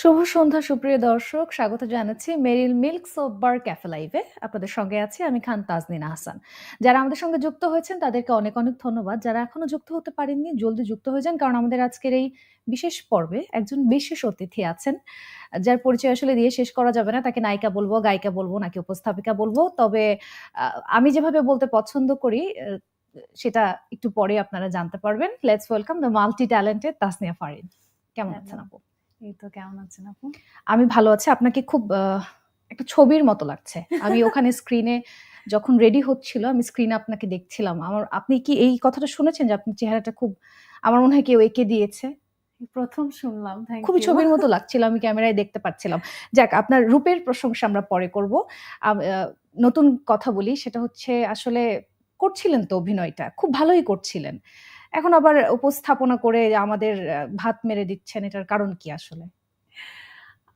শুভ সন্ধ্যা সুপ্রিয় দর্শক। স্বাগত জানাচ্ছি Meril milk soap bar cafe লাইভে। আপনাদের সঙ্গে আছি আমি খান তাজনিন আহসান। যারা আমাদের সঙ্গে যুক্ত হয়েছেন তাদেরকে অনেক অনেক ধন্যবাদ। যারা এখনও যুক্ত হতে পারেননি জলদি যুক্ত হয়ে যান কারণ আমাদের আজকের এই বিশেষ পর্বে একজন বিশেষ অতিথি আছেন যার পরিচয় আসলে দিয়ে শেষ করা যাবে না। তাকে নায়িকা বলব গায়িকা বলব নাকি উপস্থাপিকা বলব। তবে আমি যেভাবে বলতে পছন্দ করি সেটা একটু পরে আপনারা জানতে পারবেন। Let's welcome the multi talented Tasnia Farin কেমন হ্যাঁ, আছেন আপু? এই তো কেমন আছেন আপু? আমি ভালো আছি। আপনাকে খুব একটা ছবির মতো লাগছে। আমি ওখানে স্ক্রিনে যখন রেডি হচ্ছিল আমি স্ক্রিনে আপনাকে দেখছিলাম। আমার আপনি কি এই কথাটা শুনেছেন যে আপনার চেহারাটা খুব আমার মনে হয় কেউ এঁকে দিয়েছে? প্রথম শুনলাম খুবই ছবির মতো লাগছিল আমি ক্যামেরায় দেখতে পাচ্ছিলাম। যাক আপনার রূপের প্রশংসা আমরা পরে করব। নতুন কথা বলি সেটা হচ্ছে আসলে করছিলেন তো অভিনয়টা। খুব ভালোই করছিলেন। এখন আবার উপস্থাপনা করে আমাদের ভাত মেরে দিচ্ছেন, এটার কারণ কি আসলে?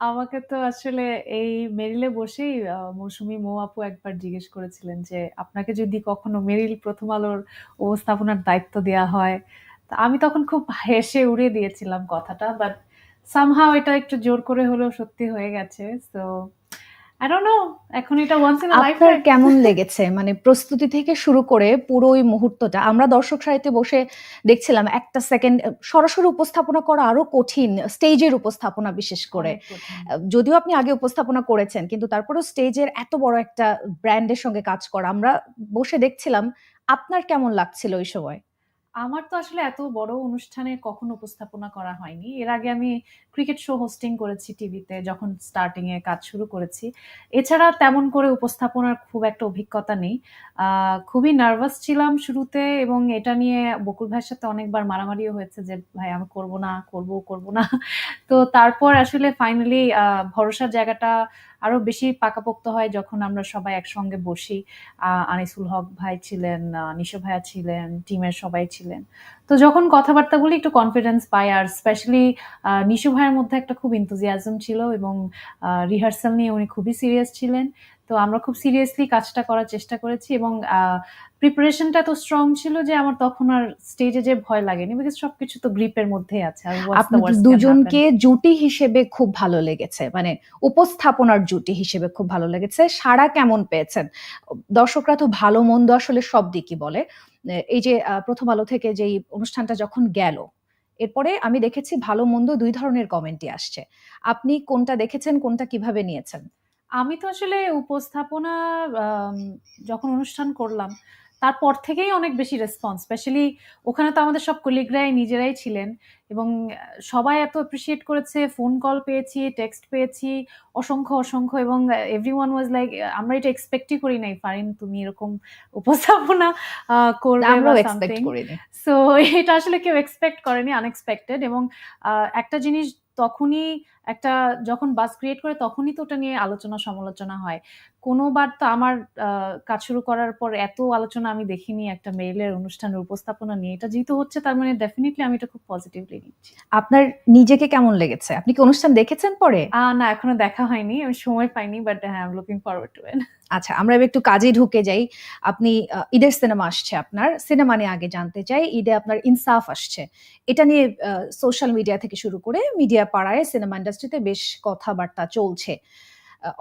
আমাকে তো আসলে এই মেরিলে বসেই মৌসুমী মৌ আপু একবার জিজ্ঞেস করেছিলেন যে, আপনাকে যদি কখনো মেরিল প্রথম আলোর উপস্থাপনার দায়িত্ব দেওয়া হয়? তা আমি তখন খুব হেসে উড়িয়ে দিয়েছিলাম কথাটা বাট সামহাও এটা একটু জোর করে হলেও সত্যি হয়ে গেছে। তো আই ডোন্ট নো এখন এটা ওয়ান্স ইন লাইফ আপনার কেমন লেগেছে? মানে প্রস্তুতি থেকে শুরু করে পুরো ওই মুহূর্তটা। আমরা দর্শক সারিতে বসে দেখছিলাম একটা সেকেন্ড সরাসরি উপস্থাপনা করা আরও কঠিন স্টেজের উপস্থাপনা বিশেষ করে। যদিও আপনি আগে উপস্থাপনা করেছেন কিন্তু তারপরেও স্টেজের এত বড় একটা ব্র্যান্ডের সঙ্গে কাজ করা। আমরা বসে দেখছিলাম আপনার কেমন লাগছিল ওই সময়? আমার তো আসলে এত বড় অনুষ্ঠানে কখনো উপস্থাপনা করা হয়নি। এর আগে আমি ক্রিকেট শো হোস্টিং করেছি টিভিতে যখন স্টার্টিং এ কাজ শুরু করেছি। এছাড়া তেমন করে উপস্থাপনার খুব একটা অভিজ্ঞতা নেই। খুবই নার্ভাস ছিলাম শুরুতে এবং এটা নিয়ে বকুল ভাইয়ের সাথে অনেকবার মারামারিও হয়েছে যে, ভাই, আমি করব না, করব করব না। তো তারপর আসলে ফাইনালি ভরসার জায়গাটা আরও বেশি পাকাপোক্ত হয় যখন আমরা সবাই একসঙ্গে বসি। আনিসুল হক ভাই ছিলেন নিশো ভাইয়া ছিলেন, টিমের সবাই ছিলেন। তো যখন কথাবার্তাগুলি একটু কনফিডেন্স পাই আর স্পেশালি নিশো ভাইয়ের মধ্যে একটা খুব ইন্তজিয়াজম ছিল এবং রিহার্সাল নিয়ে উনি খুবই সিরিয়াস ছিলেন। তো আমরা খুব সিরিয়াসলি কাজটা করার চেষ্টা করেছি এবং প্রিপারেশনটা তো স্ট্রং ছিল যে আমার তখন আর স্টেজে যে ভয় লাগেনি বিকজ সবকিছু তো গ্রিপের মধ্যে আছে আপনাদের দুজনকে জুটি হিসেবে খুব ভালো লেগেছে মানে উপস্থাপনার জুটি হিসেবে খুব ভালো লেগেছে সারা কেমন পেয়েছেন? দর্শকরা তো ভালো মন্দ আসলে সব দিকই বলে। এই যে প্রথম আলো থেকে যে অনুষ্ঠানটা যখন গেল এরপরে আমি দেখেছি ভালো মন্দ দুই ধরনের কমেন্টই আসছে। আপনি কোনটা দেখেছেন কোনটা কীভাবে নিয়েছেন? আমি তো আসলে উপস্থাপনা যখন অনুষ্ঠান করলাম তারপর থেকেই অনেক বেশি রেসপন্স স্পেশালি ওখানে তো আমাদের সব কলিগরাই নিজেরাই ছিলেন এবং সবাই এত অ্যাপ্রিসিয়েট করেছে ফোন কল পেয়েছি টেক্সট পেয়েছি অসংখ্য অসংখ্য এবং এভরি ওয়ান ওয়াজ লাইক আমরা এটা এক্সপেক্টই করি নাই ফারিন তুমি এরকম উপস্থাপনা করবে সো এটা আসলে কেউ এক্সপেক্ট করেনি আনএক্সপেক্টেড এবং একটা জিনিস তখনই একটা যখন বাস ক্রিয়েট করে তখনই তো ওটা নিয়ে আলোচনা সমালোচনা হয়। কোনোবার তো আমার কাজ শুরু করার পর এত আলোচনা আমি দেখিনি একটা মেইলের অনুষ্ঠানের উপস্থাপনা নিয়ে। এটা যেহেতু হচ্ছে তার মানে ডেফিনেটলি আমি এটা খুব পজিটিভলি নিচ্ছি। আপনার নিজেকে কেমন লেগেছে? আপনি কি অনুষ্ঠান দেখেছেন পরে? না এখনও দেখা হয়নি। আমি সময় পাইনি বাট হ্যাঁ লুকিং ফরওয়ার্ড টু ইট আচ্ছা আমরা একটু কাজে ঢুকে যাই। আপনি ঈদের সিনেমা আসছে আপনার। সিনেমা নিয়ে আগে জানতে চাই। ঈদে আপনার ইনসাফ আসছে। এটা নিয়ে সোশ্যাল মিডিয়া থেকে শুরু করে মিডিয়া পাড়ায় সিনেমা ইন্ডাস্ট্রিতে বেশ কথাবার্তা চলছে।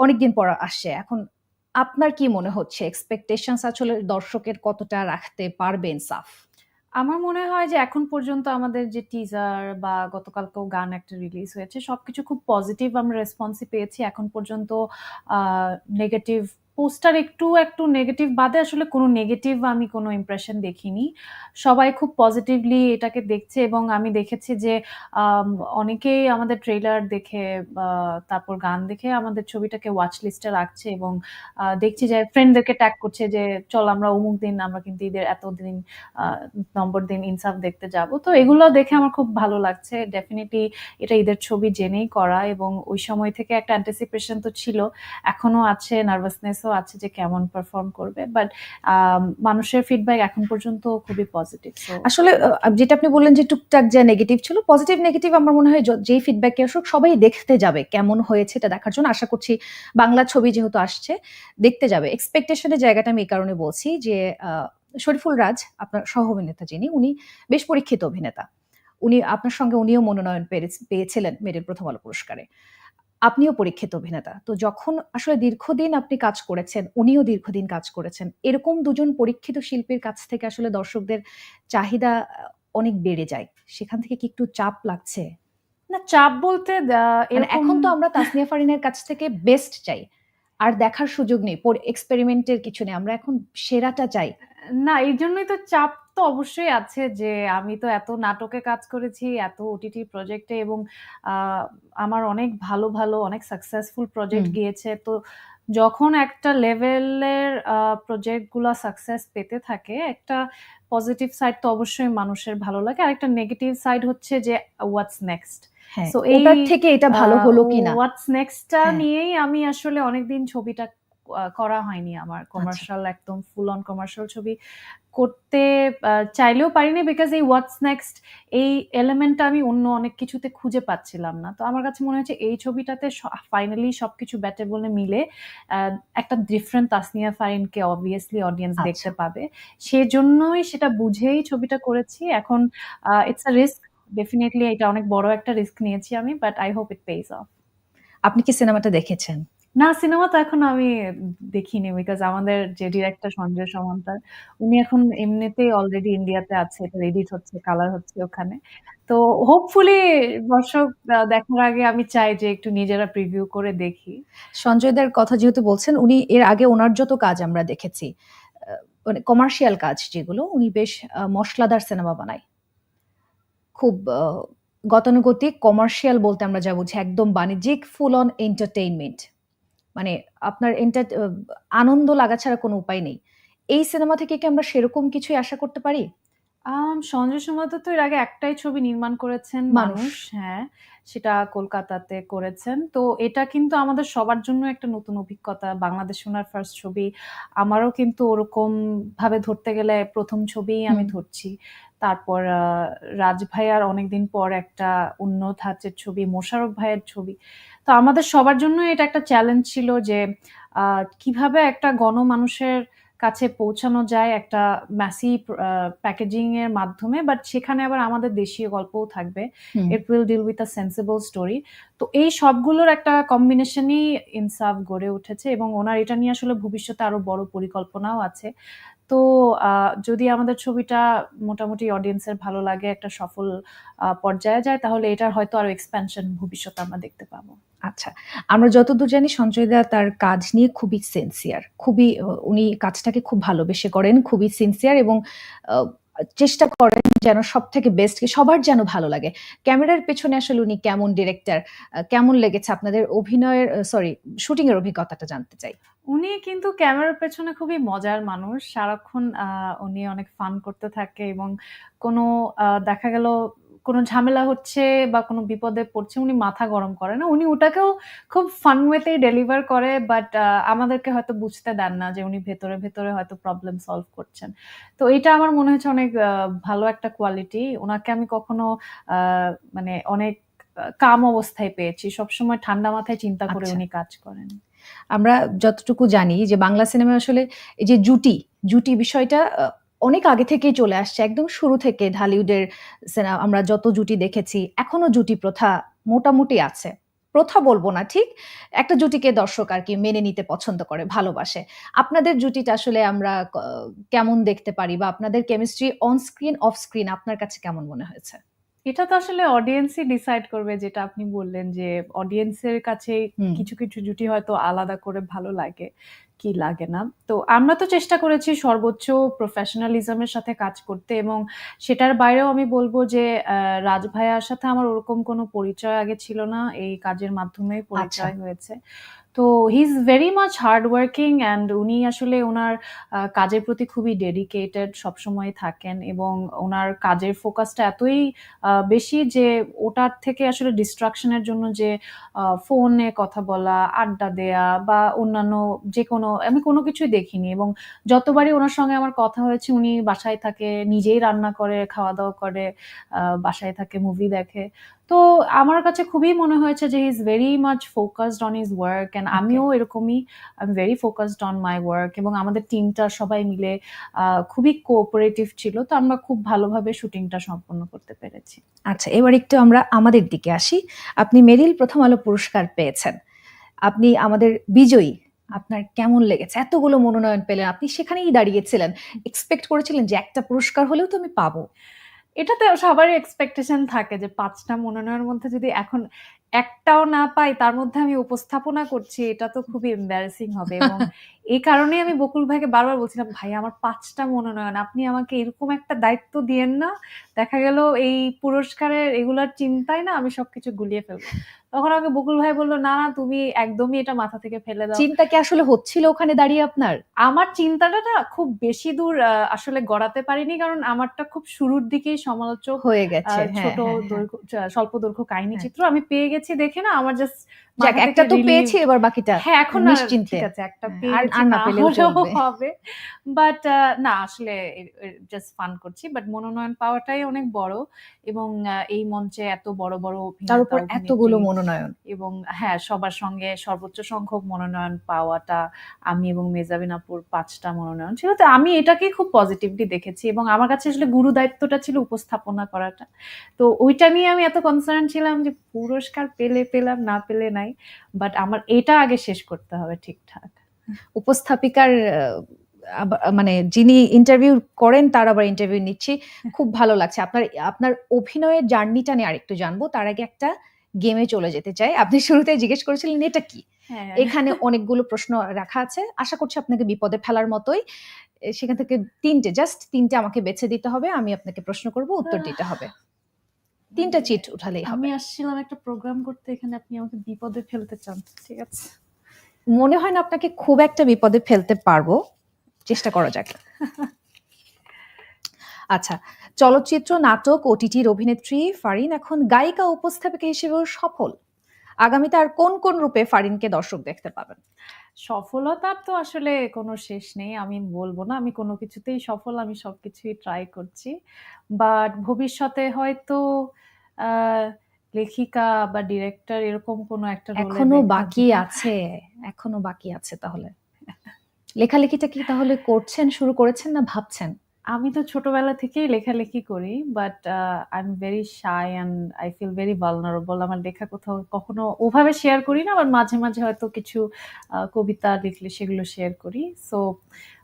অনেকদিন পর আসছে। এখন আপনার কি মনে হচ্ছে? এক্সপেকটেশনস আসলে দর্শকের কতটা রাখতে পারবেন, সাফ? আমার মনে হয় যে এখন পর্যন্ত আমাদের যে টিজার বা গতকালকেও গান একটা রিলিজ হয়েছে, সবকিছু খুব পজিটিভ আমরা রেসপন্সই পেয়েছি। এখন পর্যন্ত নেগেটিভ পোস্টার একটু একটু নেগেটিভ বাদে আসলে কোনো নেগেটিভ আমি কোনো ইমপ্রেশন দেখিনি। সবাই খুব পজিটিভলি এটাকে দেখছে এবং আমি দেখেছি যে অনেকেই আমাদের ট্রেলার দেখে তারপর গান দেখে আমাদের ছবিটাকে ওয়াচ লিস্টে রাখছে এবং দেখছি যে ফ্রেন্ডদেরকে ট্যাগ করছে যে, চল আমরা অমুক দিন, আমরা কিন্তু ঈদের এতদিন নম্বর দিন ইনসাফ দেখতে যাব। তো এগুলো দেখে আমার খুব ভালো লাগছে। ডেফিনেটলি এটা ঈদের ছবি জেনেই করা এবং ওই সময় থেকে একটা অ্যান্টিসিপেশন তো ছিল। এখনও আছে নার্ভাসনেস গেসও আছে যে কেমন পারফর্ম করবে বাট মানুষের ফিডব্যাক এখন পর্যন্ত খুবই পজিটিভ আসলে যেটা আপনি বললেন যে টুকটাক যা নেগেটিভ ছিল পজিটিভ নেগেটিভ আমার মনে হয় যেই ফিডব্যাক আসুক, সবাই দেখতে যাবে কেমন হয়েছে এটা দেখার জন্য। আশা করছি বাংলা ছবি যেহেতু আসছে, দেখতে যাবে। এক্সপেকটেশনের জায়গাটা আমি এই কারণে বলছি যে শরীফুল রাজ, আপনার সহ অভিনেতা যিনি, উনি বেশ পরীক্ষিত অভিনেতা। উনি, আপনার সঙ্গে উনিও মনোনয়ন পেয়েছিলেন মেরিল প্রথম আলো পুরস্কারে। আপনিও পরীক্ষিত অভিনেতা। তো যখন আসলে দীর্ঘদিন আপনি কাজ করেছেন উনিও দীর্ঘদিন কাজ করেছেন এরকম দুজন পরীক্ষিত শিল্পীর কাছ থেকে আসলে দর্শকদের চাহিদা অনেক বেড়ে যায়। সেখান থেকে কি একটু চাপ লাগছে? না চাপ বলতে মানে এখন তো আমরা তাসনিয়া ফারিনের কাছ থেকে বেস্ট চাই। আর দেখার সুযোগ নেই এক্সপেরিমেন্টের কিছু নেই। আমরা এখন সেরাটা চাই। না এই জন্যই তো চাপ তো অবশ্যই আছে যে আমি তো এত নাটকে কাজ করেছি এত ওটিটি প্রজেক্টে এবং আমার অনেক ভালো ভালো অনেক সাকসেসফুল প্রজেক্ট গিয়েছে। তো যখন একটা লেভেলের প্রজেক্টগুলো সাকসেস পেতে থাকে একটা পজিটিভ সাইড তো অবশ্যই মানুষের ভালো লাগে। আর একটা নেগেটিভ সাইড হচ্ছে যে হোয়াটস নেক্সট এই, থেকে এটা ভালো হলো কিনা? হোয়াটস নেক্সটটা হ্যাঁ। নিয়েই আমি আসলে অনেকদিন ছবিটা করা হয়নি আমার কমার্শিয়াল একদম ফুল অন কমার্শিয়াল ছবি। করতে চাইলেও পারিনি বিকজ এই হোয়াটস নেক্সট এই এলিমেন্টটা আমি অন্য অনেক কিছুতে খুঁজে পাচ্ছিলাম না। তো আমার কাছে মনে হচ্ছে এই ছবিটাতে ফাইনালি সবকিছু ব্যাটে বলে মিলে একটা ডিফারেন্ট তাসনিয়া ফারিনকে অবভিয়াসলি অডিয়েন্স আচ্ছা। দেখতে পাবে। সেজন্যই সেটা বুঝেই ছবিটা করেছি। এখন ইটস আ রিস্ক ডেফিনেটলি এটা অনেক বড় একটা রিস্ক নিয়েছি আমি but I hope it pays off আপনি কি সিনেমাটা দেখেছেন? না, সিনেমা তো এখন আমি দেখিনি বিকজ আমাদের যে ডিরেক্টর সঞ্জয় সমান্তার, উনি এখন এমনিতেই অলরেডি ইন্ডিয়াতে আছে, এটা এডিট হচ্ছে কালার হচ্ছে ওখানে। তো হোপফুলি দর্শক দেখার আগে আমি চাই যে একটু নিজেরা প্রিভিউ করে দেখি। সঞ্জয়দার কথা যেহেতু বলছেন, উনি এর আগে ওনার যত কাজ আমরা দেখেছি মানে কমার্শিয়াল কাজ যেগুলো, উনি বেশ মশলাদার সিনেমা বানায়। খুব গতানুগতিক কমার্শিয়াল বলতে আমরা যা বুঝি, একদম বাণিজ্যিক ফুল অন এন্টারটেইনমেন্ট মানে আপনার এন্টার আনন্দ লাগা ছাড়া কোনো উপায় নেই। এই সিনেমা থেকে কি আমরা সেরকম কিছুই আশা করতে পারি? সঞ্জয় সুমাতো তো এর আগে একটাই ছবি নির্মাণ করেছেন মানুষ। হ্যাঁ সেটা কলকাতাতে করেছেন। তো এটা কিন্তু আমাদের সবার জন্য একটা নতুন অভিজ্ঞতা। বাংলাদেশ ওনার ফার্স্ট ছবি আমারও কিন্তু ওরকম ভাবে ধরতে গেলে প্রথম ছবি আমি ধরছি। তারপর রাজ ভাইয়ার অনেকদিন পর একটা অন্য ধাঁচের ছবি মোশারফ ভাইয়ের ছবি। তো আমাদের সবার জন্য এটা একটা চ্যালেঞ্জ ছিল যে কীভাবে একটা গণমানুষের কাছে পৌঁছানো যায় একটা ম্যাসি প্যাকেজিং এর মাধ্যমে বাট সেখানে আবার আমাদের দেশীয় গল্পও থাকবে। It will deal with a sensible story তো এই সবগুলোর একটা কম্বিনেশনই ইনসাফ গড়ে উঠেছে এবং ওনার এটা নিয়ে আসলে ভবিষ্যতে আরও বড় পরিকল্পনাও আছে। তো যদি আমাদের ছবিটা মোটামুটি অডিয়েন্সের ভালো লাগে, একটা সফল পর্যায়ে যায়, তাহলে এটার হয়তো আরও এক্সপ্যানশন ভবিষ্যতে আমরা দেখতে পাবো। আচ্ছা আমরা যতদূর জানি সঞ্জয় দা তার কাজ নিয়ে খুবই সিনসিয়ার খুবই, উনি কাজটাকে খুব ভালোবেসে করেন, খুবই সিনসিয়ার এবং চেষ্টা করেন যেন সব থেকে বেস্ট কি, সবার যেন ভালো লাগে। ক্যামেরার পেছনে আসলে উনি কেমন ডিরেক্টর কেমন লেগেছে আপনাদের অভিনয়ের সরি শুটিং এর অভিজ্ঞতাটা জানতে চাই। উনি কিন্তু ক্যামেরার পেছনে খুবই মজার মানুষ। সারাক্ষণ উনি অনেক ফান করতে থাকে এবং কোনো দেখা গেল কোনো ঝামেলা হচ্ছে বা কোনো বিপদে পড়ছে উনি মাথা গরম করে না। উনি ওটাকেও খুব ফান ওয়েতেই ডেলিভার করে বাট আমাদেরকে হয়তো বুঝতে দেন না যে উনি ভেতরে ভেতরে হয়তো প্রবলেম সলভ করছেন। তো এটা আমার মনে হচ্ছে অনেক ভালো একটা কোয়ালিটি ওনাকে আমি কখনো আহ, মানে অনেক কাম অবস্থায় পেয়েছি। সবসময় ঠান্ডা মাথায় চিন্তা করে আচ্ছা। উনি কাজ করেন। আমরা যতটুকু জানি যে বাংলা সিনেমা আসলে এই যে জুটি জুটি বিষয়টা অনেক আগে থেকেই চলে আসছে। একদম শুরু থেকে ঢালিউডের আমরা যত জুটি দেখেছি এখনও জুটি প্রথা মোটামুটি আছে। প্রথা বলব না ঠিক? একটা জুটিকে দর্শক আর কি মেনে নিতে পছন্দ করে ভালোবাসে। আপনাদের জুটিটা আসলে আমরা কেমন দেখতে পারি বা আপনাদের chemistry on screen off screen আপনার কাছে কেমন মনে হয়েছে? এটা তো আসলে অডিয়েন্সই ডিসাইড করবে যেটা আপনি বললেন যে অডিয়েন্সের কাছে কিছু কিছু জুটি হয়তো আলাদা করে ভালো লাগে। কি লাগে না? তো আমরা তো চেষ্টা করেছি সর্বোচ্চ প্রফেশনালিজমের সাথে কাজ করতে এবং সেটার বাইরেও আমি বলব যে আহ, রাজ ভাইয়ার সাথে আমার ওরকম কোনো পরিচয় আগে ছিল না। এই কাজের মাধ্যমে পরিচয় হয়েছে। তো he is very much hard working and উনি আসলে ওনার কাজের প্রতি খুবই ডেডিকেটেড সবসময় থাকেন এবং ওনার কাজের ফোকাসটা এতই বেশি যে ওটার থেকে আসলে ডিস্ট্রাকশনের জন্য যে ফোনে কথা বলা, আড্ডা দেয়া বা অন্যান্য যে কোনো, আমি কোনো কিছুই দেখিনি এবং যতবারই ওনার সঙ্গে আমার কথা হয়েছে উনি বাসায় থাকে, নিজেই রান্না করে খাওয়া দাওয়া করে বাসায় থাকে মুভি দেখে। তো আমার কাছে খুবই মনে হয়েছে যে is very much focused on is work and আমিও এরকমই I am very focused on my work এবং আমাদের টিমটা সবাই মিলে খুবই কোঅপারেটিভ ছিল তো আমরা খুব ভালোভাবে শুটিংটা সম্পন্ন করতে পেরেছি। আচ্ছা এবার একটু আমরা আমাদের দিকে আসি। আপনি মেরিল প্রথম আলো পুরস্কার পেয়েছেন। আপনি আমাদের বিজয়ী। আপনার কেমন লেগেছে? এতগুলো মনোনয়ন পেলেন। আপনি সেখানেই দাঁড়িয়েছিলেন। এক্সপেক্ট করেছিলেন যে একটা পুরস্কার হলেও তো আমি পাবো। এটাতে সবারই এক্সপেকটেশন থাকে যে পাঁচটা মনোনয়নের মধ্যে যদি এখন একটাও না পাই তার মধ্যে আমি উপস্থাপনা করছি এটা তো খুবই এম্বারেসিং হবে। এবং এই কারণেই আমি বকুল ভাইকে বারবার বলছিলাম ভাই আমার পাঁচটা মনোনয়ন আপনি আমাকে এরকম একটা দায়িত্ব দিয়েন না দেখা গেল এই পুরস্কারের এগুলার চিন্তায় না আমি সবকিছু গুলিয়ে ফেলব। তখন আমাকে বকুল ভাই বলল না না তুমি একদমই এটা মাথা থেকে ফেলে দাও। চিন্তা কি আসলে হচ্ছিল ওখানে দাঁড়িয়ে আপনার? আমার চিন্তাটা না খুব বেশি দূর আহ, আসলে গড়াতে পারিনি কারণ আমারটা খুব শুরুর দিকেই সমালোচক হয়ে গেছে হ্যাঁ, ছোট হ্যাঁ, হ্যাঁ। দৈর্ঘ্য স্বল্প দৈর্ঘ্য কাহিনী। চিত্র আমি পেয়ে গেছি। দেখে না? আমার জাস্ট যাক একটা তো পেয়েছি এবার বাকিটা হ্যাঁ এখন নিশ্চিন্তে। ঠিক আছে একটা হ্যাঁ, পেয়ে আর- না না চলবে। হবে। বাট না আসলে জাস্ট ফান করছি। বাট মনোনয়ন পাওয়াটাই অনেক বড় এবং এই মঞ্চে এত বড় বড় তার উপর এতগুলো মনোনয়ন। এবং হ্যাঁ সবার সঙ্গে সর্বোচ্চ সংখ্যক মনোনয়ন পাওয়াটা আমি এবং মেজাবিন আপুর পাঁচটা মনোনয়ন ছিল। তো আমি এটাকে খুব পজিটিভলি দেখেছি এবং আমার কাছে আসলে গুরু দায়িত্বটা ছিল উপস্থাপনা করাটা। তো ওইটা নিয়ে আমি এত কনসার্ন ছিলাম যে পুরস্কার পেলে পেলাম না পেলে নাই বাট আমার এটা আগে শেষ করতে হবে ঠিকঠাক। উপস্থাপিকার মানে যিনি ইন্টারভিউ করেন তার আবার ইন্টারভিউ নিচ্ছি। খুব ভালো লাগছে। আপনার আপনার অভিনয়ের জার্নিটা নিয়ে আরেকটু জানব। তার আগে একটা গেমে চলে যেতে চাই। আপনি শুরুতে জিজ্ঞেস করেছিলেন এটা কি? হ্যাঁ। এখানে অনেকগুলো প্রশ্ন রাখা আছে। আশা করছি আপনাকে বিপদে ফেলার মতোই। সেখান থেকে তিনটে জাস্ট তিনটে আমাকে বেছে দিতে হবে। আমি আপনাকে প্রশ্ন করব উত্তর দিতে হবে। তিনটা চিট উঠালেই আমি আসছিলাম একটা প্রোগ্রাম করতে এখানে আপনি আমাকে বিপদে ফেলতে চান। ঠিক আছে। মনে হয় না আপনাকে খুব একটা বিপদে ফেলতে পারব। চেষ্টা করা যাক। আচ্ছা চলচ্চিত্র নাটক ওটিটির অভিনেত্রী ফারিন এখন গায়িকা উপস্থাপিকা হিসেবেও সফল। আগামীতে আর কোন কোন রূপে ফারিনকে দর্শক দেখতে পাবেন? সফলতার তো আসলে কোনো শেষ নেই আমি বলব না। আমি কোনো কিছুতেই সফল আমি সবকিছুই ট্রাই করছি। বাট ভবিষ্যতে হয়তো আহ, লেখিকা বা ডিরেক্টর এরকম কোনো একটা এখনও দেখা বাকি যাবে। আছে এখনও বাকি আছে তাহলে। লেখালেখিটা কি তাহলে করছেন শুরু করেছেন না ভাবছেন? আমি তো ছোটবেলা থেকেই লেখালেখি করি but I am very shy and I feel very vulnerable আমার লেখা কোথাও কখনো ওভাবে শেয়ার করি না আবার মাঝে মাঝে হয়তো কিছু আহ, কবিতা লিখলে সেগুলো শেয়ার করি। সো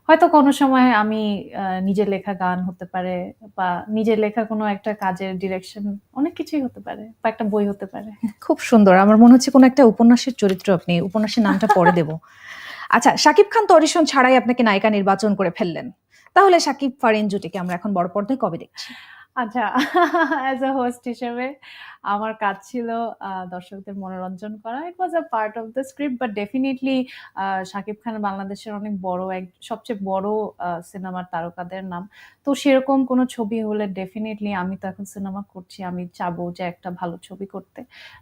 হয়তো কোনো সময় আমি আহ, নিজের লেখা গান হতে পারে বা নিজের লেখা কোনো একটা কাজের ডিরেকশন অনেক কিছুই হতে পারে বা একটা বই হতে পারে। খুব সুন্দর। আমার মনে হচ্ছে কোনো একটা উপন্যাসের চরিত্র আপনি উপন্যাসের নামটা পরে দেব। আচ্ছা শাকিব খান তো অডিশন ছাড়াই আপনাকে নায়িকা নির্বাচন করে ফেললেন। তাহলে সাকিব ফারিন জুটিকে আমরা এখন বড় পর্দায় কবে দেখছি? আচ্ছা অ্যাজ আ হোস্ট হিসেবে আমার কাজ ছিল দর্শকদের মনোরঞ্জন করা। It was a part of the script but definitely Shakib Khan বাংলাদেশের অনেক বড় এক সবচেয়ে বড় সিনেমার তারকাদের নাম। তো সেরকম কোনো ছবি হলে ডেফিনেটলি আমি তো এখন সিনেমা করছি আমি চাবো যে একটা ভালো ছবি করতে।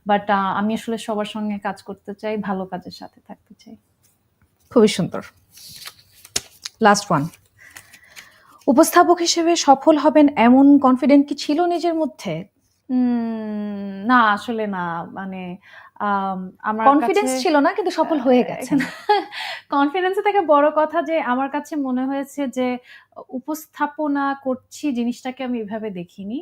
বাট আমি আসলে সবার সঙ্গে কাজ করতে চাই ভালো কাজের সাথে থাকতে চাই। খুবই সুন্দর। লাস্ট ওয়ান উপস্থাপক হিসেবে সফল হবেন এমন কনফিডেন্ট কি ছিল নিজের মধ্যে? না আসলে না। মানে আম, আমার কনফিডেন্স ছিল না কিন্তু সফল হয়ে গেছে কনফিডেন্সের থেকে বড় কথা যে আমার কাছে মনে হয়েছে যে উপস্থাপনা করছি জিনিসটাকে আমি এভাবে দেখিনি।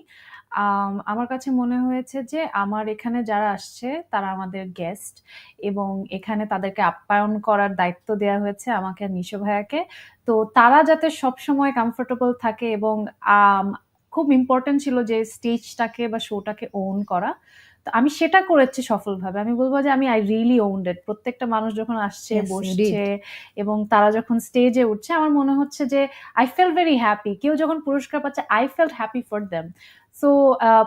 আম, আমার কাছে মনে হয়েছে যে আমার এখানে যারা আসছে তারা আমাদের গেস্ট এবং এখানে তাদেরকে আপ্যায়ন করার দায়িত্ব দেওয়া হয়েছে আমাকে নিশো ভাইয়াকে। তো তারা যাতে সবসময় কমফোর্টেবল থাকে এবং খুব ইম্পর্টেন্ট ছিল যে স্টেজটাকে বা শোটাকে ওন করা। তো আমি সেটা করেছি সফলভাবে। আমি বলব যে আমি আই রিয়েলি ওন্ড ইট প্রত্যেকটা মানুষ যখন আসছে বসছে এবং তারা যখন স্টেজে উঠছে আমার মনে হচ্ছে যে আই ফেল ভেরি হ্যাপি কেউ যখন পুরস্কার পাচ্ছে I felt happy for them so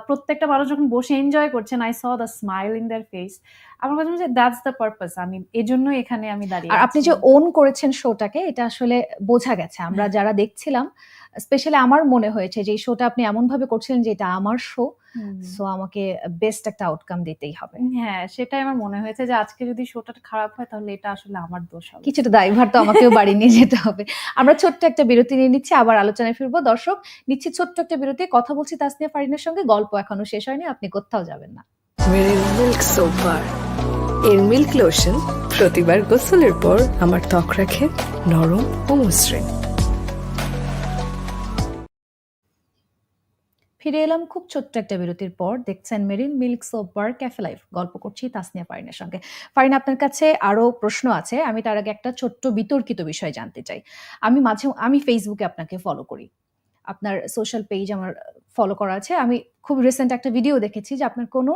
প্রত্যেকটা মানুষ যখন বসে এনজয় করছেন I saw the smile in their face আমার কাছে মনে দ্যাটস দ্য পারপাস আমি এজন্যই এখানে আমি দাঁড়িয়ে আর আপনি যে ওন করেছেন শোটাকে এটা আসলে বোঝা গেছে। আমরা যারা দেখছিলাম স্পেশালি আমার মনে হয়েছে যে এই শোটা আপনি এমন ভাবে করছিলেন যে এটা আমার শো সো আমাকে বেস্ট একটা আউটকাম দিতেই হবে। হ্যাঁ সেটাই আমার মনে হয়েছে যে আজকে যদি শোটা খারাপ হয় তাহলে এটা আসলে আমার দোষ হবে। কিছুটা দায়ভার তো আমাকেও বাড়ি নিয়ে যেতে হবে। আমরা ছোট্ট একটা বিরতি নিয়ে নিচ্ছি আবার আলোচনায় ফিরবো। দর্শক নিচ্ছি ছোট্ট একটা বিরতি কথা বলছি তাসনিয়া ফারিনের সঙ্গে গল্প এখনও শেষ হয়নি আপনি কোথাও যাবেন না। মিল্ক সোপ এর মিল্ক লোশন প্রতিবার গোসলের পর আমার ত্বক রাখে নরম ও মসৃণ। ফিরে এলাম খুব ছোট্ট একটা বিরতির পর। দেখছেন Meril milk soap bar cafe live গল্প করছি তাসনিয়া ফারিনের সঙ্গে। ফারিন আপনার কাছে আরও প্রশ্ন আছে। আমি তার আগে একটা ছোট্ট বিতর্কিত বিষয় জানতে চাই। আমি মাঝে আমি ফেসবুকে আপনাকে ফলো করি। আপনার সোশ্যাল পেজ আমার ফলো করা আছে। আমি খুব রিসেন্ট একটা ভিডিও দেখেছি যে আপনার কোনো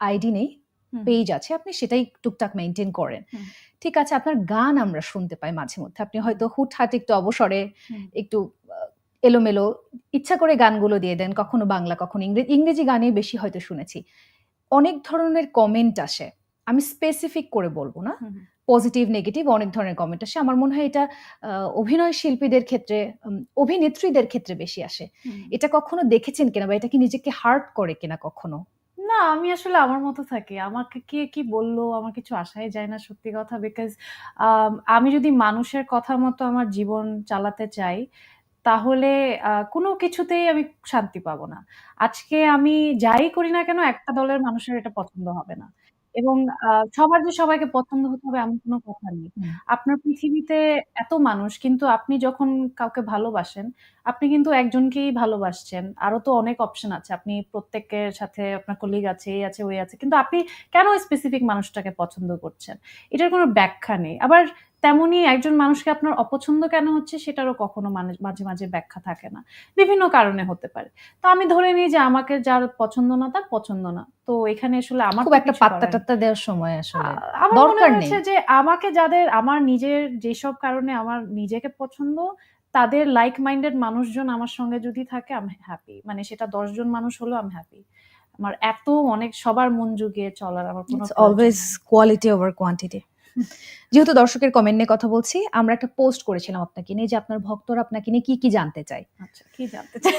আইডি নেই পেজ আছে আপনি সেটাই টুকটাক মেনটেন করেন। ঠিক আছে আপনার গান আমরা শুনতে পাই মাঝে মধ্যে। আপনি হয়তো হুটহাট একটু অবসরে একটু এলোমেলো ইচ্ছা করে গানগুলো দিয়ে দেন কখনো বাংলা কখনো ইংরেজি ইংরেজি গানে বেশি হয়তো শুনেছি। অনেক ধরনের কমেন্ট আসে। আমি স্পেসিফিক করে বলব না। পজিটিভ নেগেটিভ অনেক ধরনের কমেন্ট আসে। আমার মনে হয় এটা অভিনয় শিল্পীদের ক্ষেত্রে অভিনেত্রীদের ক্ষেত্রে বেশি আসে। এটা কখনো দেখেছেন কিনা বা এটা কি নিজেকে হার্ট করে কিনা কখনো? না আমি আসলে আমার মতো থাকি। আমাকে কে কি বলল আমার কিছু আশাই যায় না সত্যি কথা বিকজ আমি যদি মানুষের কথা মতো আমার জীবন চালাতে চাই তাহলে কোনো কিছুতেই আমি শান্তি পাবো না। আজকে আমি যাই করি না কেন একটা দলের মানুষের এটা পছন্দ হবে না। এবং সবার যে সবাইকে পছন্দ হতে হবে এমন কোনো কথা নেই। হুম। আপনার পৃথিবীতে এত মানুষ কিন্তু আপনি যখন কাউকে ভালোবাসেন আপনি কিন্তু একজনকেই ভালোবাসছেন। আরও তো অনেক অপশন আছে। আপনি প্রত্যেকের সাথে আপনার কলিগ আছে এই আছে ওই আছে। কিন্তু আপনি কেন স্পেসিফিক মানুষটাকে পছন্দ করছেন? এটার কোনো ব্যাখ্যা নেই। আবার তেমনি একজন মানুষকে আপনার অপছন্দ কেন হচ্ছে সেটারও কখনো মানে- মাঝে মাঝে ব্যাখ্যা থাকে না। বিভিন্ন কারণে হতে পারে। তো আমি ধরে নিই যে আমাকে যার পছন্দ না তার পছন্দ না। তো এখানে আসলে আমার খুব একটা পাত্তা টাত্তা দেওয়ার সময় আসলে। আমার মনে দরকার নেই। যে আমাকে যাদের আমার নিজের যেসব কারণে আমার নিজেকে পছন্দ তাদের লাইক মাইন্ডেড মানুষজন আমার সঙ্গে যদি থাকে আমি হ্যাপি মানে সেটা দশজন মানুষ হলেও আমি হ্যাপি আমার এত অনেক সবার মন জুগিয়ে চলার আমার কোনো অলওয়েজ কোয়ালিটি ওভার কোয়ান্টিটি যেহেতু দর্শকের কমেন্ট নিয়ে কথা বলছি আমরা একটা পোস্ট করেছিলাম আপনাকে নিয়ে যে আপনার ভক্তরা আপনাকে নিয়ে কি কি জানতে চায়। আচ্ছা কি জানতে চাই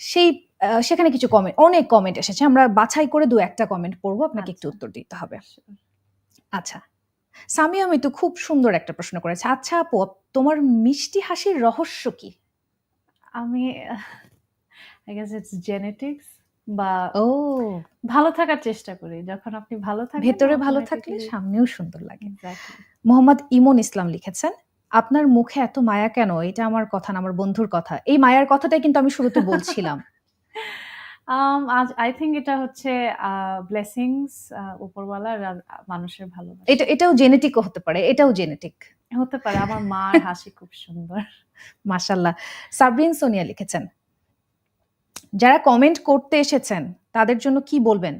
সেই সেখানে কিছু কমেন্ট অনেক কমেন্ট এসেছে। আমরা বাছাই করে দু একটা কমেন্ট পড়ব আপনাকে একটু আচ্ছা। উত্তর দিতে হবে। আচ্ছা সামিয়া মিতু খুব সুন্দর একটা প্রশ্ন করেছে। আচ্ছা আপু তোমার মিষ্টি হাসির রহস্য কি? আমি আই গেস ইটস জেনেটিক্স বা ও। ভালো থাকার চেষ্টা করি। যখন আপনি ভালো থাকেন ভেতরে ভালো থাকলে সামনেও সুন্দর লাগে। মোহাম্মদ ইমন ইসলাম লিখেছেন আপনার মুখে এত মায়া কেন? এটা আমার কথা না আমার বন্ধুর কথা। এই মায়ার কথাটাই কিন্তু আমি শুরুতে বলছিলাম। Um, আজ আই থিঙ্ক এটা হচ্ছে ব্লেসিংস উপরওয়ালার মানুষের ভালোবাসা। এটা এটাও জেনেটিকও হতে পারে এটাও জেনেটিক হতে পারে আমার মার হাসি খুব সুন্দর। মাশাল্লাহ সাবরিন সোনিয়া লিখেছেন যারা কমেন্ট করতে এসেছেন তাদের জন্য কি বলবেন?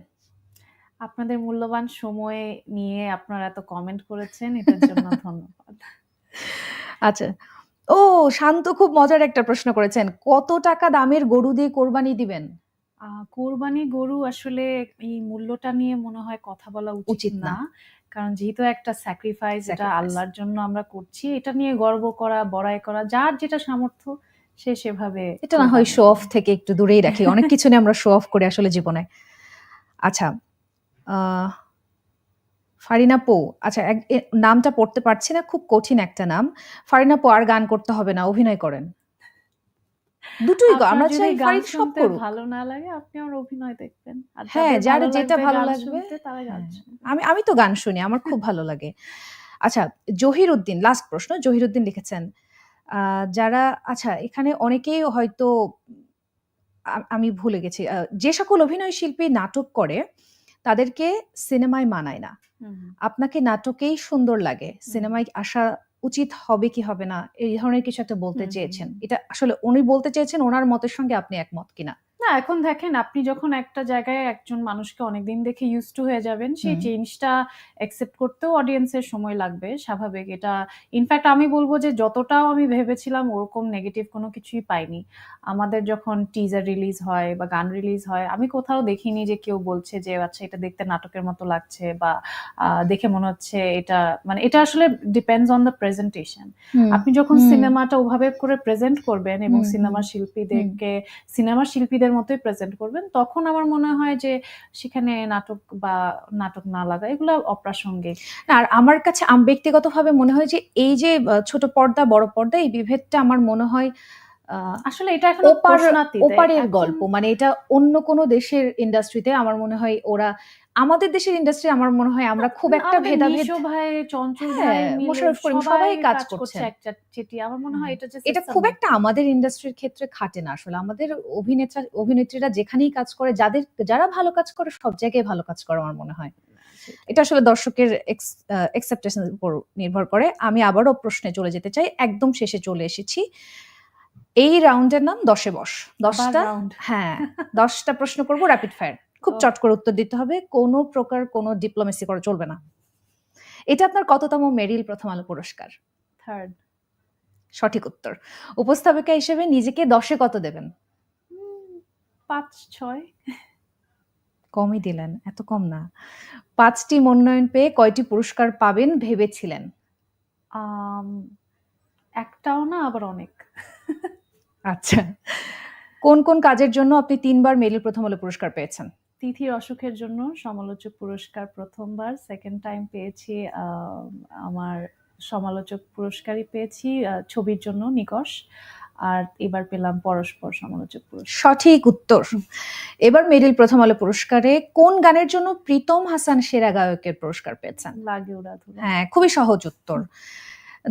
আপনাদের মূল্যবান সময় নিয়ে আপনারা এত কমেন্ট করেছেন এটার জন্য ধন্যবাদ। আচ্ছা। ও শান্ত খুব মজার একটা প্রশ্ন করেছেন। কত টাকা দামের গরু দিয়ে কোরবানি দিবেন? আহ, কোরবানি গরু আসলে এই মূল্যটা নিয়ে মনে হয় কথা বলা উচিত। না। কারণ যেহেতু একটা স্যাক্রিফাইস এটা আল্লাহর জন্য আমরা করছি এটা নিয়ে গর্ব করা বড়াই করা যার যেটা সামর্থ্য সে সেভাবে এটা না হয় শো অফ থেকে একটু দূরেই রাখি। অনেক কিছু নিয়ে আমরা শো অফ করি আসলে জীবনে। আচ্ছা আহ, ফারিনা পো আচ্ছা নামটা পড়তে পারছি না খুব কঠিন একটা নাম। ফারিনা পো আর গান করতে হবে না অভিনয় করেন। দুটোই আমরা চাই ফারিন সব করুক। ভালো না লাগে আপনি আমার অভিনয় দেখবেন। হ্যাঁ, যার যেটা ভালো লাগবে, হ্যাঁ। আমি আমি তো গান শুনি আমার খুব ভালো লাগে। আচ্ছা জহির উদ্দিন লাস্ট প্রশ্ন জহির উদ্দিন লিখেছেন যারা আচ্ছা এখানে অনেকেই হয়তো আ- আমি ভুলে গেছি যে সকল অভিনয় শিল্পী নাটক করে তাদেরকে সিনেমায় মানায় না হুম, হুম। আপনাকে নাটকেই সুন্দর লাগে সিনেমায় আসা উচিত হবে কি হবে না এই ধরনের কিছু একটা বলতে হুম, হুম, চেয়েছেন হুম। এটা আসলে উনি বলতে চেয়েছেন ওনার মতের সঙ্গে আপনি একমত কিনা না এখন দেখেন আপনি যখন একটা জায়গায় একজন মানুষকে অনেকদিন দেখে ইউজ টু হয়ে যাবেন সেই হুম। চেঞ্জটা অ্যাকসেপ্ট করতেও অডিয়েন্সের সময় লাগবে স্বাভাবিক এটা ইনফ্যাক্ট আমি বলব যে যতটাও আমি ভেবেছিলাম ওরকম নেগেটিভ কোনো কিছুই পাইনি আমাদের যখন টিজার রিলিজ হয় বা গান রিলিজ হয় আমি কোথাও দেখিনি যে কেউ বলছে যে আচ্ছা এটা দেখতে নাটকের মতো লাগছে বা আহ, দেখে মনে হচ্ছে এটা মানে এটা আসলে ডিপেন্ডস অন দ্য প্রেজেন্টেশন আপনি যখন হুম। সিনেমাটা ওভাবে করে প্রেজেন্ট করবেন এবং হুম, সিনেমা হুম। শিল্পীদেরকে সিনেমা শিল্পীদের মতোই প্রেজেন্ট করবেন। তখন আমার মনে হয় যে সেখানে নাটক বা নাটক না লাগা এগুলো অপ্রাসঙ্গিক। আর আমার কাছে আম ব্যক্তিগতভাবে মনে হয় যে এই যে ছোট পর্দা বড় পর্দা এই বিভেদটা আমার মনে হয় আহ, আসলে এটা এখন ওপারের গল্প। মানে এটা অন্য কোনো দেশের ইন্ডাস্ট্রিতে আমার মনে হয় ওরা আমাদের দেশের ইন্ডাস্ট্রি আমার মনে হয় আমরা খুব একটা ভেদাভেদ ভাই চঞ্চল হ্যাঁ, ভাই মোশাররফ করিম সবাই কাজ করছে। একটা চেটি আমার মনে হয় এটা এটা খুব একটা আমাদের ইন্ডাস্ট্রির ক্ষেত্রে খাটে না আসলে। আমাদের অভিনেতা অভিনেত্রীরা যেখানেই কাজ করে যাদের যারা ভালো কাজ করে সব জায়গায় ভালো কাজ করে আমার মনে হয়। এটা আসলে দর্শকের এক্সেপ্টেশনের উপর নির্ভর করে। আমি আবারও প্রশ্নে চলে যেতে চাই। একদম শেষে চলে এসেছি। এই রাউন্ডের নাম দশে বস। দশটা হ্যাঁ দশটা প্রশ্ন করব র্যাপিড ফায়ার খুব চট করে উত্তর দিতে হবে কোনো প্রকার কোনো ডিপ্লোমেসি করা চলবে না। এটা আপনার কততম মেরিল প্রথম আলো পুরস্কার? থার্ড সঠিক উত্তর। উপস্থাপিকা হিসেবে নিজেকে দশে কত দেবেন? পাঁচ ছয়। কমই দিলেন এত কম না। পাঁচটি মনোনয়ন পেয়ে কয়টি পুরস্কার পাবেন ভেবেছিলেন? একটাও না আবার অনেক। আচ্ছা। কোন কোন কাজের জন্য আপনি তিনবার মেরিল প্রথম আলো পুরস্কার পেয়েছেন? তিথির অসুখের জন্য সমালোচক পুরস্কার প্রথমবার সেকেন্ড টাইম পেয়েছি আমার সমালোচক পুরস্কারই পেয়েছি ছবির জন্য নিকশ আর এবার পেলাম পরস্পর সমালোচক পুরস্কার। সঠিক উত্তর। এবার মেরিল প্রথম আলো পুরস্কারে কোন গানের জন্য প্রীতম হাসান সেরা গায়কের পুরস্কার পেয়েছেন? লাগে ওরা হ্যাঁ খুবই সহজ উত্তর।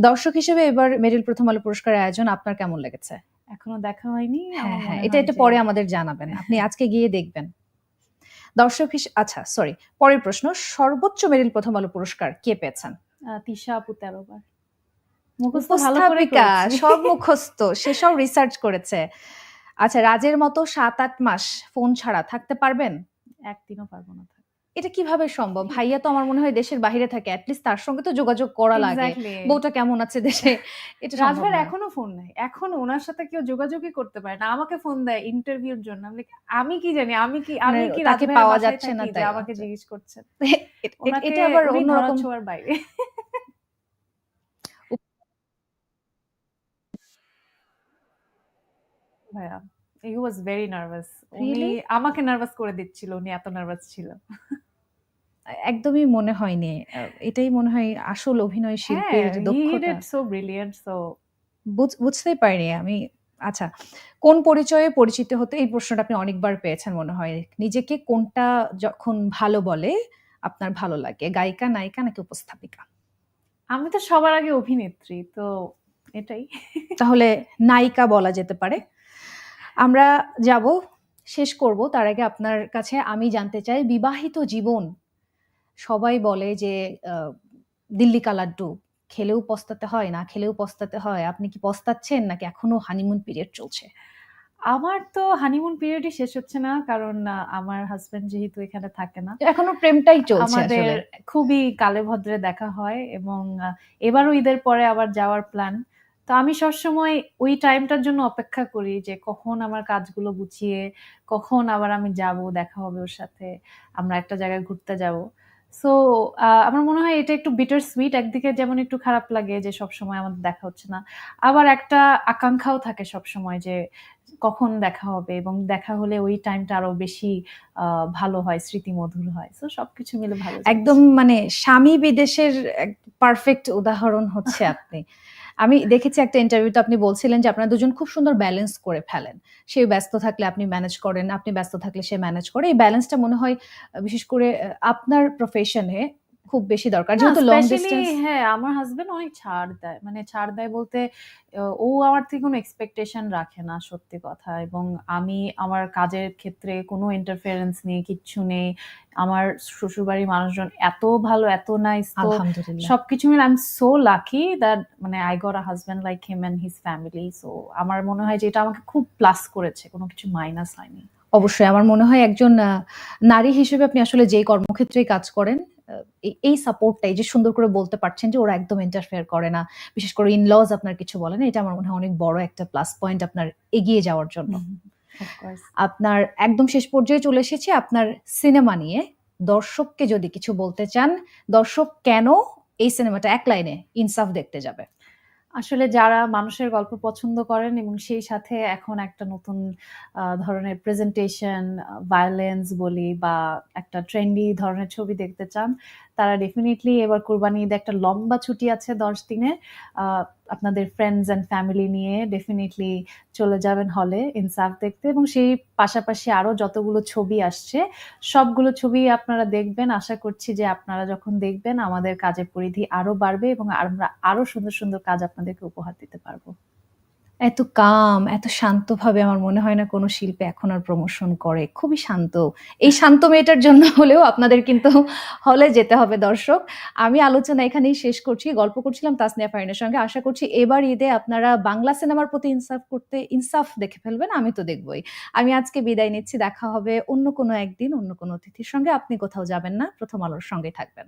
দর্শক হিসেবে এবার মেরিল প্রথম আলো পুরস্কারের আয়োজন আপনার কেমন লেগেছে? এখনও দেখা হয়নি হ্যাঁ হ্যাঁ এটা এটা পরে আমাদের জানাবেন। আপনি আজকে গিয়ে দেখবেন। দর্শক আচ্ছা সরি পরের প্রশ্ন সর্বোচ্চ মেরিল প্রথম আলো পুরস্কার কে পেয়েছেন তিশা আপু। সব মুখস্থ সেসব রিসার্চ করেছে আচ্ছা রাজের মতো সাত আট মাস ফোন ছাড়া থাকতে পারবেন একদিনও পারব না। এটা কীভাবে সম্ভব? ভাইয়া তো আমার মনে হয় দেশের বাইরে থাকে অ্যাটলিস্ট তার সঙ্গে তো যোগাযোগ করা লাগে। বউটা কেমন আছে দেশে? এটা না। এখনও ফোন নাই। এখনও ওনার সাথে কেউ যোগাযোগই করতে পারে না। আমাকে ফোন দেয় ইন্টারভিউর জন্য। আমি আমি কি জানি? আমি কি আমি মানে কি তাকে পাওয়া যাচ্ছে না তাই। আমাকে। জিজ্ঞেস করছেন এটা আবার অন্যরকম ধরাছোঁয়ার বাইরে। ভাইয়া। হি ওয়াজ ভেরি নার্ভাস উনি আমাকে নার্ভাস করে দিচ্ছিল উনি এত নার্ভাস ছিল। একদমই মনে হয়নি। এটাই মনে হয় আসল অভিনয় হ্যাঁ শিল্পীর দক্ষতা। সো ব্রিলিয়ান্ট সো বুঝ- বুঝতেই পারিনি আমি। আচ্ছা কোন পরিচয়ে পরিচিত হতে এই প্রশ্নটা আপনি অনেকবার পেয়েছেন মনে হয়। নিজেকে কোনটা যখন ভালো বলে আপনার ভালো লাগে? গায়িকা নায়িকা নাকি উপস্থাপিকা? আমি তো সবার আগে অভিনেত্রী তো এটাই। তাহলে নায়িকা বলা যেতে পারে। আমরা যাব শেষ করব। তার আগে আপনার কাছে আমি জানতে চাই বিবাহিত জীবন সবাই বলে যে দিল্লি কালাড্ডু খেলেও পস্তাতে হয় না খেলেও পস্তাতে হয়। আপনি কি পস্তাচ্ছেন নাকি এখনও হানিমুন পিরিয়ড চলছে? আমার তো হানিমুন পিরিয়ডই শেষ হচ্ছে না কারণ আমার হাজবেন্ড যেহেতু এখানে থাকে না। এখনও প্রেমটাই চলছে আমাদের খুবই কালে ভদ্রে দেখা হয় এবং এবারও ঈদের পরে আবার যাওয়ার প্ল্যান তো আমি সবসময় ওই টাইমটার জন্য অপেক্ষা করি যে কখন আমার কাজগুলো গুছিয়ে, কখন আবার আমি যাব, দেখা হবে ওর সাথে, আমরা একটা জায়গায় ঘুরতে যাব। সো আমার মনে হয় এটা একটু বিটার সুইট একদিকে যেমন একটু খারাপ লাগে যে সব সময় আমাদের দেখা হচ্ছে না, আবার একটা আকাঙ্ক্ষাও থাকে সব সময় যে কখন দেখা হবে এবং দেখা হলে ওই টাইমটা আরও বেশি ভালো হয় স্মৃতি মধুর হয়। তো সবকিছু মিলে ভালো একদম মানে স্বামী বিদেশের পারফেক্ট উদাহরণ হচ্ছে আপনি। আমি দেখেছি একটা ইন্টারভিউতে আপনি বলছিলেন যে আপনারা দুজন খুব সুন্দর ব্যালেন্স করে ফেলেন। সে ব্যস্ত থাকলে আপনি ম্যানেজ করেন, আপনি ব্যস্ত থাকলে সে ম্যানেজ করে। এই ব্যালেন্সটা মনে হয় বিশেষ করে আপনার প্রফেশনে খুব বেশি দরকার। যেহেতু লং ডিস্টেন্স হ্যাঁ আমার হাজবেন্ড অনেক ছাড় দেয়। মানে ছাড় দেয় বলতে ও আমার থেকে কোনো এক্সপেকটেশন রাখে না সত্যি কথা। এবং আমি আমার কাজের ক্ষেত্রে কোনো ইন্টারফারেন্স নেই কিচ্ছু নেই। আমার শ্বশুরবাড়ির মানুষজন এত ভালো এত নাইস তো সবকিছু মিলে I am so lucky that মানে I got a husband like him and his family so আমার মনে হয় যে এটা আমাকে খুব প্লাস করেছে কোনো কিছু মাইনাস হয়নি। অবশ্যই আমার মনে হয় একজন নারী হিসেবে আপনি আসলে যেই কর্মক্ষেত্রেই কাজ করেন, এই সাপোর্টটা এই যে সুন্দর করে বলতে পারছেন যে ওরা একদম ইন্টারফেয়ার করে না। বিশেষ করে ইন-লজ আপনার কিছু বলে না। এটা আমার মনে হয় অনেক বড় একটা প্লাস পয়েন্ট আপনার এগিয়ে যাওয়ার জন্য। আপনার একদম শেষ পর্যায়ে চলে এসেছে আপনার সিনেমা নিয়ে। দর্শককে যদি কিছু বলতে চান, দর্শক কেন এই সিনেমাটা এক লাইনে ইনসাফ দেখতে যাবে? আসলে যারা মানুষের গল্প পছন্দ করেন এবং সেই সাথে এখন একটা নতুন ধরনের প্রেজেন্টেশন, ভায়োলেন্স বলি বা একটা ট্রেন্ডি ধরনের ছবি দেখতে চান, তারা ডেফিনিটলি এবার কোরবানি ঈদে একটা লম্বা ছুটি আছে ১০ দিনের। আপনাদের ফ্রেন্ডস অ্যান্ড ফ্যামিলি নিয়ে ডেফিনিটলি চলে যাবেন হলে ইনসাফ দেখতে এবং সেই পাশাপাশি আরও যতগুলো ছবি আসছে, সবগুলো ছবিই আপনারা দেখবেন। আশা করছি যে আপনারা যখন দেখবেন আমাদের কাজের পরিধি আরও বাড়বে এবং আমরা আরও সুন্দর, সুন্দর কাজ আপনাদেরকে উপহার দিতে পারব। এত কাম, এত শান্তভাবে আমার মনে হয় না কোনো শিল্পী এখন আর প্রমোশন করে। খুবই শান্ত। এই শান্ত মেয়েটার জন্য হলেও আপনাদের কিন্তু হলে যেতে হবে দর্শক। আমি আলোচনা এখানেই শেষ করছি। গল্প করছিলাম তাসনিয়া ফারিনের সঙ্গে। আশা করছি এবার ঈদে আপনারা বাংলা সিনেমার প্রতি ইনসাফ করতে ইনসাফ দেখে ফেলবেন। আমি তো দেখবই। আমি আজকে বিদায় নিচ্ছি। দেখা হবে অন্য কোনো একদিন অন্য কোনো অতিথির সঙ্গে। আপনি কোথাও যাবেন না। প্রথম আলোর সঙ্গে থাকবেন।